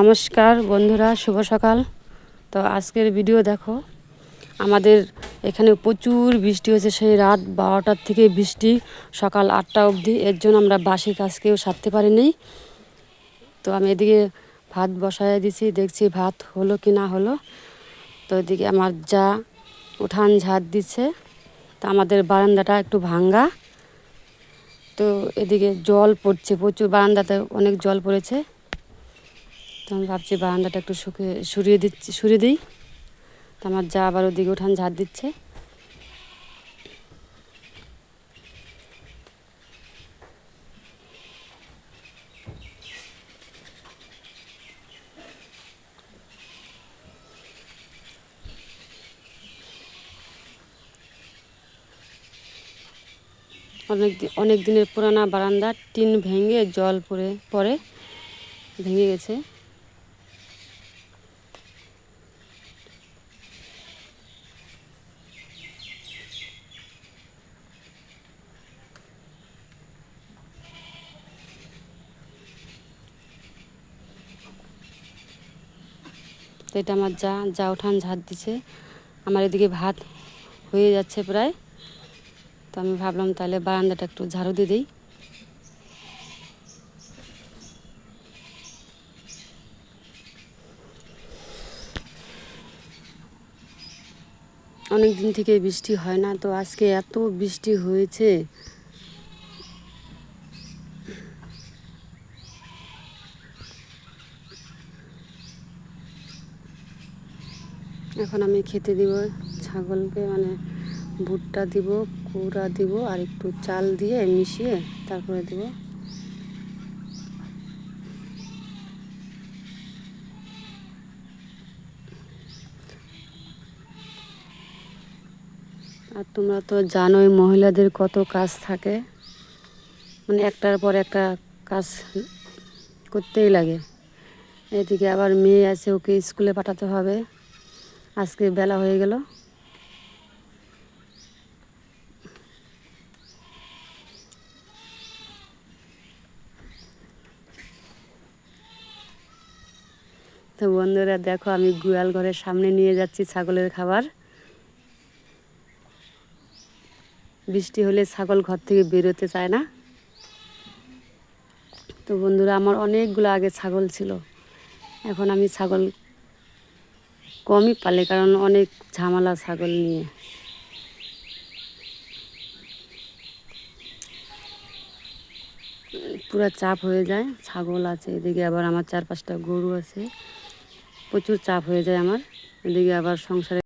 নমস্কার বন্ধুরা, শুভ সকাল। তো আজকের ভিডিও দেখো, আমাদের এখানে প্রচুর বৃষ্টি হয়েছে, সেই রাত বারোটার থেকে বৃষ্টি সকাল আটটা অবধি। এর জন্য আমরা বাসি কাজ কেউ সারতে পারিনি। তো আমি এদিকে ভাত বসায় দিছি, দেখছি ভাত হলো কি না হলো। তো এদিকে আমার যা উঠান ঝাড় দিচ্ছে, তো আমাদের বারান্দাটা একটু ভাঙ্গা। তো এদিকে জল পড়ছে, প্রচুর বারান্দাতে অনেক জল পড়েছে। তো আমি ভাবছি বারান্দাটা একটু শুকিয়ে, সরিয়ে দিচ্ছি, সরিয়ে দিই। তো আমার যা আবার ওদিকে উঠান ঝাড় দিচ্ছে। অনেক অনেক দিনের পুরানা বারান্দা টিন ভেঙে জল পড়ে পড়ে, ভেঙে গেছে। তো এটা আমার যা যা উঠান ঝাড় দিছে। আমার এদিকে ভাত হয়ে যাচ্ছে প্রায়। তো আমি ভাবলাম তাহলে বারান্দাটা একটু ঝাড়ু দিয়ে দিই। অনেক দিন থেকে বৃষ্টি হয় না, তো আজকে এত বৃষ্টি হয়েছে। এখন আমি খেতে দিব ছাগলকে মানে ভুট্টা দিব, কুড়া দিব, আর একটু চাল দিয়ে মিশিয়ে তারপরে দিব। আর তোমরা তো জানোই মহিলাদের কত কাজ থাকে। মানে একটার পর একটা কাজ করতেই লাগে। এদিকে আবার মেয়ে আছে, ওকে স্কুলে পাঠাতে হবে। আজকে বেলা হয়ে গেল। তো বন্ধুরা, দেখো আমি গুয়াল ঘরের সামনে নিয়ে যাচ্ছি ছাগলের খাবার। বৃষ্টি হলে ছাগল ঘর থেকে বেরোতে চায় না। তো বন্ধুরা, আমার অনেকগুলো আগে ছাগল ছিল। এখন আমি ছাগল কমই পালে, কারণ অনেক ঝামেলা ছাগল নিয়ে। পুরো চাপ হয়ে যায়, ছাগল আছে, এদিকে আবার আমার চার পাঁচটা গরু আছে। প্রচুর চাপ হয়ে যায় আমার, এদিকে আবার সংসারে